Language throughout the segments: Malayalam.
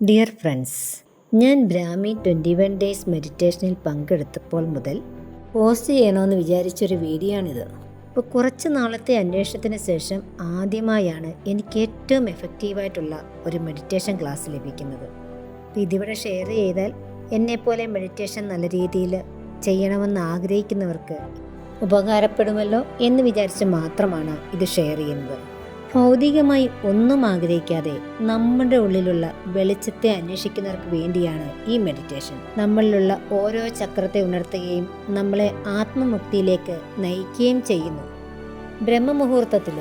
ഡിയർ ഫ്രണ്ട്സ് ഞാൻ ബ്രാഹ്മി ട്വന്റി വൺ ഡേയ്സ് മെഡിറ്റേഷനിൽ പങ്കെടുത്തപ്പോൾ മുതൽ പോസ്റ്റ് ചെയ്യണമെന്ന് വിചാരിച്ചൊരു വീഡിയോ ആണിത് ഇപ്പോൾ കുറച്ച് നാളത്തെ അന്വേഷണത്തിന് ശേഷം ആദ്യമായാണ് എനിക്ക് ഏറ്റവും എഫക്റ്റീവായിട്ടുള്ള ഒരു മെഡിറ്റേഷൻ ക്ലാസ് ലഭിക്കുന്നത്. അപ്പോൾ ഇതിവിടെ ഷെയർ ചെയ്താൽ എന്നെപ്പോലെ മെഡിറ്റേഷൻ നല്ല രീതിയിൽ ചെയ്യണമെന്ന് ആഗ്രഹിക്കുന്നവർക്ക് ഉപകാരപ്പെടുമല്ലോ എന്ന് വിചാരിച്ച് മാത്രമാണ് ഇത് ഷെയർ ചെയ്യുന്നത്. ഭൗതികമായി ഒന്നും ആഗ്രഹിക്കാതെ നമ്മുടെ ഉള്ളിലുള്ള വെളിച്ചത്തെ അന്വേഷിക്കുന്നവർക്ക് വേണ്ടിയാണ് ഈ മെഡിറ്റേഷൻ നമ്മളിലുള്ള ഓരോ ചക്രത്തെ ഉണർത്തുകയും നമ്മളെ ആത്മമുക്തിയിലേക്ക് നയിക്കുകയും ചെയ്യുന്നു. ബ്രഹ്മമുഹൂർത്തത്തിൽ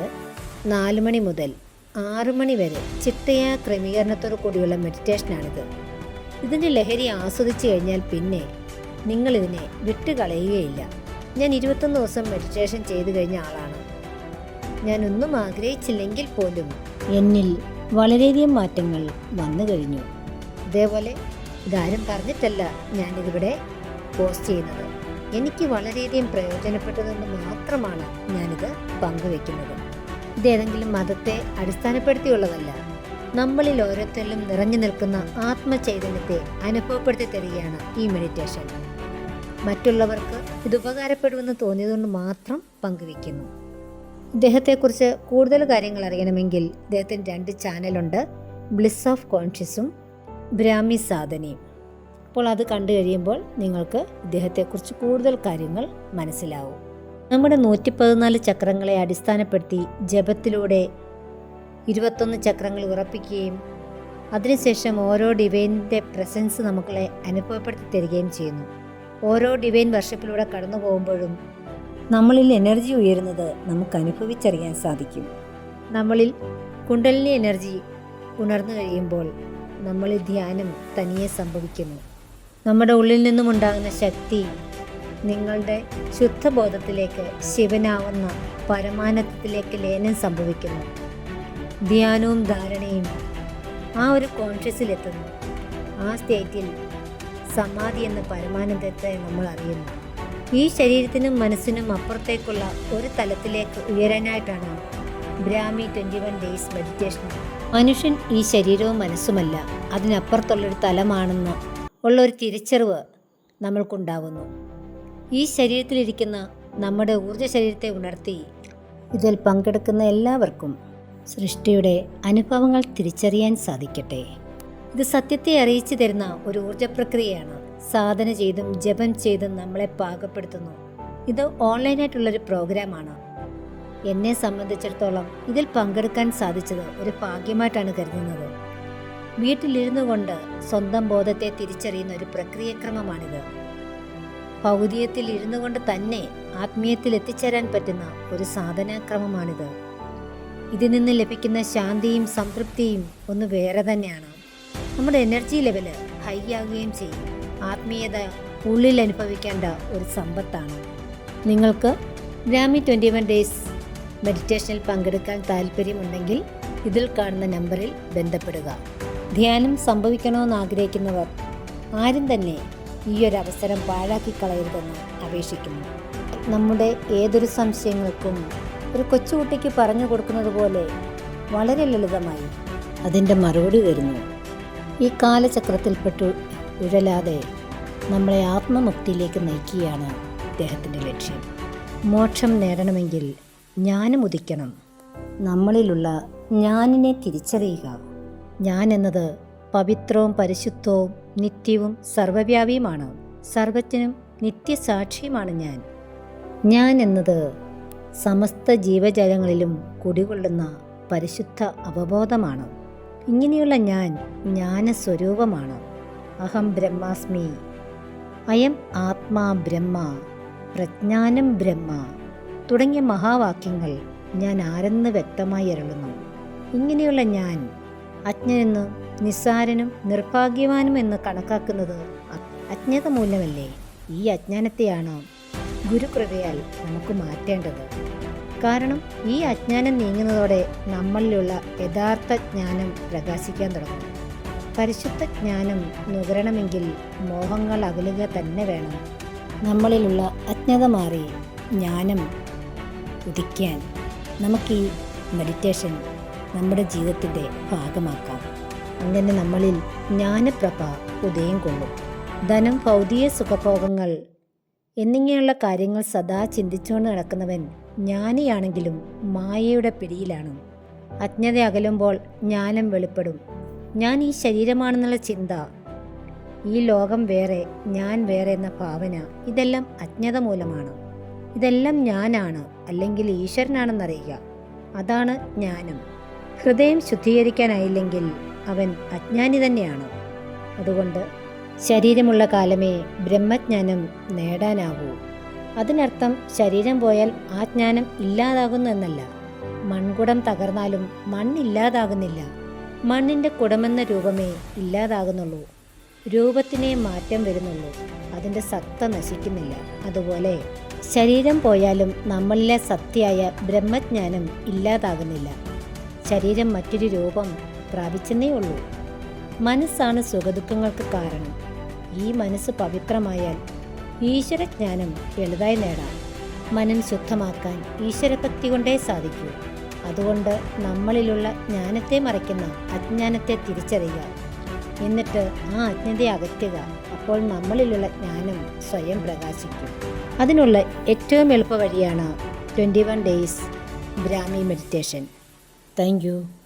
നാല് മണി മുതൽ ആറു മണി വരെ ചിട്ടയായ ക്രമീകരണത്തോടു കൂടിയുള്ള മെഡിറ്റേഷനാണിത് ഇതിന്റെ ലഹരി ആസ്വദിച്ചു കഴിഞ്ഞാൽ പിന്നെ നിങ്ങളിതിനെ വിട്ടുകളയുകയില്ല. ഞാൻ ഇരുപത്തൊന്ന് ദിവസം മെഡിറ്റേഷൻ ചെയ്തു കഴിഞ്ഞ ആളാണ്. ഞാൻ ഒന്നും ആഗ്രഹിച്ചില്ലെങ്കിൽ പോലും. എന്നിൽ വളരെയധികം മാറ്റങ്ങൾ വന്നു കഴിഞ്ഞു. ഇതേപോലെ ഇതാരും പറഞ്ഞിട്ടല്ല ഞാനിതിവിടെ പോസ്റ്റ് ചെയ്യുന്നത്. എനിക്ക് വളരെയധികം പ്രയോജനപ്പെട്ടതെന്ന് മാത്രമാണ് ഞാനിത് പങ്കുവെക്കുന്നത്. ഇതേതെങ്കിലും മതത്തെ അടിസ്ഥാനപ്പെടുത്തിയുള്ളതല്ല. നമ്മളിൽ ഓരോരുത്തരിലും നിറഞ്ഞു നിൽക്കുന്ന ആത്മചൈതന്യത്തെ അനുഭവപ്പെടുത്തി തരികയാണ് ഈ മെഡിറ്റേഷൻ മറ്റുള്ളവർക്ക് ഇത് ഉപകാരപ്പെടുമെന്ന് തോന്നിയതുകൊണ്ട് മാത്രം പങ്കുവെക്കുന്നു. ഇദ്ദേഹത്തെക്കുറിച്ച് കൂടുതൽ കാര്യങ്ങൾ അറിയണമെങ്കിൽ ഇദ്ദേഹത്തിന് രണ്ട് ചാനലുണ്ട്. ബ്ലിസ് ഓഫ് കോൺഷ്യസും ബ്രാഹ്മി സാധനയും അപ്പോൾ അത് കണ്ടു കഴിയുമ്പോൾ നിങ്ങൾക്ക് ഇദ്ദേഹത്തെക്കുറിച്ച് കൂടുതൽ കാര്യങ്ങൾ മനസ്സിലാവും. നമ്മുടെ നൂറ്റി പതിനാല് ചക്രങ്ങളെ അടിസ്ഥാനപ്പെടുത്തി ജപത്തിലൂടെ ഇരുപത്തൊന്ന് ചക്രങ്ങൾ ഉറപ്പിക്കുകയും അതിനുശേഷം ഓരോ ഡിവൈനിന്റെ പ്രസൻസ് നമുക്കളെ അനുഭവപ്പെടുത്തി തരികയും ചെയ്യുന്നു. ഓരോ ഡിവൈൻ വർഷപ്പിലൂടെ കടന്നു പോകുമ്പോഴും നമ്മളിൽ എനർജി ഉയരുന്നത് നമുക്ക് അനുഭവിച്ചറിയാൻ സാധിക്കും. നമ്മളിൽ കുണ്ടലിനി എനർജി ഉണർന്നു കഴിയുമ്പോൾ നമ്മളിൽ ധ്യാനം തനിയെ സംഭവിക്കുന്നു. നമ്മുടെ ഉള്ളിൽ നിന്നും ഉണ്ടാകുന്ന ശക്തി നിങ്ങളുടെ ശുദ്ധബോധത്തിലേക്ക് ശിവനാവുന്ന പരമാനന്ദത്തിലേക്ക് ലയനം സംഭവിക്കുന്നു. ധ്യാനവും ധാരണയും ആ ഒരു കോൺഷ്യസിലെത്തുന്നു ആ സ്റ്റേറ്റിൽ സമാധി എന്ന പരമാനന്ദത്തെ നമ്മൾ അറിയുന്നു. ഈ ശരീരത്തിനും മനസ്സിനും അപ്പുറത്തേക്കുള്ള ഒരു തലത്തിലേക്ക് ഉയരാനായിട്ടാണ് Brahmi twenty one days meditation മനുഷ്യൻ ഈ ശരീരവും മനസ്സുമല്ല. അതിനപ്പുറത്തുള്ളൊരു തലമാണെന്ന് ഉള്ള ഒരു തിരിച്ചറിവ് നമ്മൾക്കുണ്ടാകുന്നു ഈ ശരീരത്തിലിരിക്കുന്ന നമ്മുടെ ഊർജ ശരീരത്തെ ഉണർത്തി ഇതിൽ പങ്കെടുക്കുന്ന എല്ലാവർക്കും സൃഷ്ടിയുടെ അനുഭവങ്ങൾ തിരിച്ചറിയാൻ സാധിക്കട്ടെ. ഇത് സത്യത്തെ അറിയിച്ചു തരുന്ന ഒരു ഊർജ പ്രക്രിയയാണ് സാധന ചെയ്തും ജപം ചെയ്തും നമ്മളെ പാകപ്പെടുത്തുന്നു. ഇത് ഓൺലൈനായിട്ടുള്ളൊരു പ്രോഗ്രാമാണ്. എന്നെ സംബന്ധിച്ചിടത്തോളം ഇതിൽ പങ്കെടുക്കാൻ സാധിച്ചത് ഒരു ഭാഗ്യമായിട്ടാണ് കരുതുന്നത്. വീട്ടിലിരുന്നു കൊണ്ട് സ്വന്തം ബോധത്തെ തിരിച്ചറിയുന്ന ഒരു പ്രക്രിയക്രമമാണിത്. ഭൗതികത്തിൽ ഇരുന്നു കൊണ്ട് തന്നെ ആത്മീയത്തിൽ എത്തിച്ചേരാൻ പറ്റുന്ന ഒരു സാധനാക്രമമാണിത്. ഇതിൽ നിന്ന് ലഭിക്കുന്ന ശാന്തിയും സംതൃപ്തിയും ഒന്ന് വേറെ തന്നെയാണ്. നമ്മുടെ എനർജി ലെവൽ ഹൈ ആകുകയും ചെയ്യും. ആത്മീയത ഉള്ളിൽ അനുഭവിക്കേണ്ട ഒരു സമ്പത്താണ്. നിങ്ങൾക്ക് ഗ്രാമി ട്വന്റി വൺ ഡേയ്സ് മെഡിറ്റേഷനിൽ പങ്കെടുക്കാൻ താല്പര്യമുണ്ടെങ്കിൽ ഇതിൽ കാണുന്ന നമ്പറിൽ ബന്ധപ്പെടുക. ധ്യാനം സംഭവിക്കണമെന്ന് ആഗ്രഹിക്കുന്നവർ ആരും തന്നെ ഈ ഒരു അവസരം പാഴാക്കി കളയരുതെന്ന് അപേക്ഷിക്കുന്നു. നമ്മുടെ ഏതൊരു സംശയങ്ങൾക്കും ഒരു കൊച്ചുകുട്ടിക്ക് പറഞ്ഞു കൊടുക്കുന്നത് പോലെ വളരെ ലളിതമായി അതിന്റെ മറുപടി വരുന്നു. ഈ കാലചക്രത്തിൽപ്പെട്ടു ഉഴലാതെ നമ്മളെ ആത്മമുക്തിയിലേക്ക് നയിക്കുകയാണ് അദ്ദേഹത്തിന്റെ ലക്ഷ്യം. മോക്ഷം നേടണമെങ്കിൽ ജ്ഞാനം ഉദിക്കണം. നമ്മളിലുള്ള ഞാനിനെ തിരിച്ചറിയുക. ഞാൻ എന്നത് പവിത്രവും പരിശുദ്ധവും നിത്യവും സർവവ്യാപിയുമാണ്. സർവജ്ഞനും നിത്യസാക്ഷിയുമാണ് ഞാൻ. ഞാൻ എന്നത് സമസ്ത ജീവജാലങ്ങളിലും കുടികൊള്ളുന്ന പരിശുദ്ധ അവബോധമാണ്. ഇങ്ങനെയുള്ള ഞാൻ ജ്ഞാനസ്വരൂപമാണ്. അഹം ബ്രഹ്മാസ്മി. അയം ആത്മാ ബ്രഹ്മ പ്രജ്ഞാനം ബ്രഹ്മ തുടങ്ങിയ മഹാവാക്യങ്ങൾ ഞാൻ ആരെന്ന് വ്യക്തമായി അരുളുന്നു. ഇങ്ങനെയുള്ള ഞാൻ അജ്ഞനെന്നും നിസ്സാരനും നിർഭാഗ്യവാനും എന്ന് കണക്കാക്കുന്നത് അജ്ഞത മൂലമല്ലേ? ഈ അജ്ഞാനത്തെയാണ് ഗുരുകൃപയാൽ നമുക്ക് മാറ്റേണ്ടത്. കാരണം ഈ അജ്ഞാനം നീങ്ങുന്നതോടെ നമ്മളിലുള്ള യഥാർത്ഥ ജ്ഞാനം പ്രകാശിക്കാൻ തുടങ്ങും പരിശുദ്ധ ജ്ഞാനം നുകരണമെങ്കിൽ മോഹങ്ങൾ അകലുക തന്നെ വേണം. നമ്മളിലുള്ള അജ്ഞത മാറി ജ്ഞാനം ഉദിക്കാൻ നമുക്ക് ഈ മെഡിറ്റേഷൻ നമ്മുടെ ജീവിതത്തിന്റെ ഭാഗമാക്കാം. അങ്ങനെ നമ്മളിൽ ജ്ഞാനപ്രഭ ഉദയം കൊള്ളും. ധനം ഭൗതിക സുഖഭോഗങ്ങൾ എന്നിങ്ങനെയുള്ള കാര്യങ്ങൾ സദാ ചിന്തിച്ചുകൊണ്ട് നടക്കുന്നവൻ ജ്ഞാനിയാണെങ്കിലും മായയുടെ പിടിയിലാണ്. അജ്ഞത അകലുമ്പോൾ ജ്ഞാനം വെളിപ്പെടും. ഞാൻ ഈ ശരീരമാണെന്നുള്ള ചിന്ത. ഈ ലോകം വേറെ ഞാൻ വേറെ എന്ന ഭാവന ഇതെല്ലാം അജ്ഞത മൂലമാണ്. ഇതെല്ലാം ഞാനാണ് അല്ലെങ്കിൽ ഈശ്വരനാണെന്നറിയുക. അതാണ് ജ്ഞാനം. ഹൃദയം ശുദ്ധീകരിക്കാനായില്ലെങ്കിൽ അവൻ അജ്ഞാനി തന്നെയാണ്. അതുകൊണ്ട് ശരീരമുള്ള കാലമേ ബ്രഹ്മജ്ഞാനം നേടാനാകൂ അതിനർത്ഥം ശരീരം പോയാൽ ആ ജ്ഞാനം ഇല്ലാതാകുന്നു എന്നല്ല. മൺകുടം തകർന്നാലും മണ്ണില്ലാതാകുന്നില്ല. മണ്ണിന്റെ കുടമെന്ന രൂപമേ ഇല്ലാതാകുന്നുള്ളൂ. രൂപത്തിനെ മാറ്റം വരുന്നുള്ളൂ. അതിന്റെ സത്ത നശിക്കുന്നില്ല. അതുപോലെ ശരീരം പോയാലും നമ്മളിലെ സത്യായ ബ്രഹ്മജ്ഞാനം ഇല്ലാതാകുന്നില്ല. ശരീരം മറ്റൊരു രൂപം പ്രാപിച്ചെന്നേ ഉള്ളൂ. മനസ്സാണ് സുഖദുഃഖങ്ങൾക്ക് കാരണം. ഈ മനസ്സ് പവിത്രമായാൽ ഈശ്വരജ്ഞാനം എളുതായി നേടാം. മനം ശുദ്ധമാക്കാൻ ഈശ്വരഭക്തി കൊണ്ടേ സാധിക്കൂ. അതുകൊണ്ട് നമ്മളിലുള്ള ജ്ഞാനത്തെ മറയ്ക്കുന്ന അജ്ഞാനത്തെ തിരിച്ചറിയുക. എന്നിട്ട് ആ അജ്ഞതയെ അകറ്റുക. അപ്പോൾ നമ്മളിലുള്ള ജ്ഞാനം സ്വയം പ്രകാശിക്കും. അതിനുള്ള ഏറ്റവും എളുപ്പ വഴിയാണ് twenty one days Brahmi meditation. Thank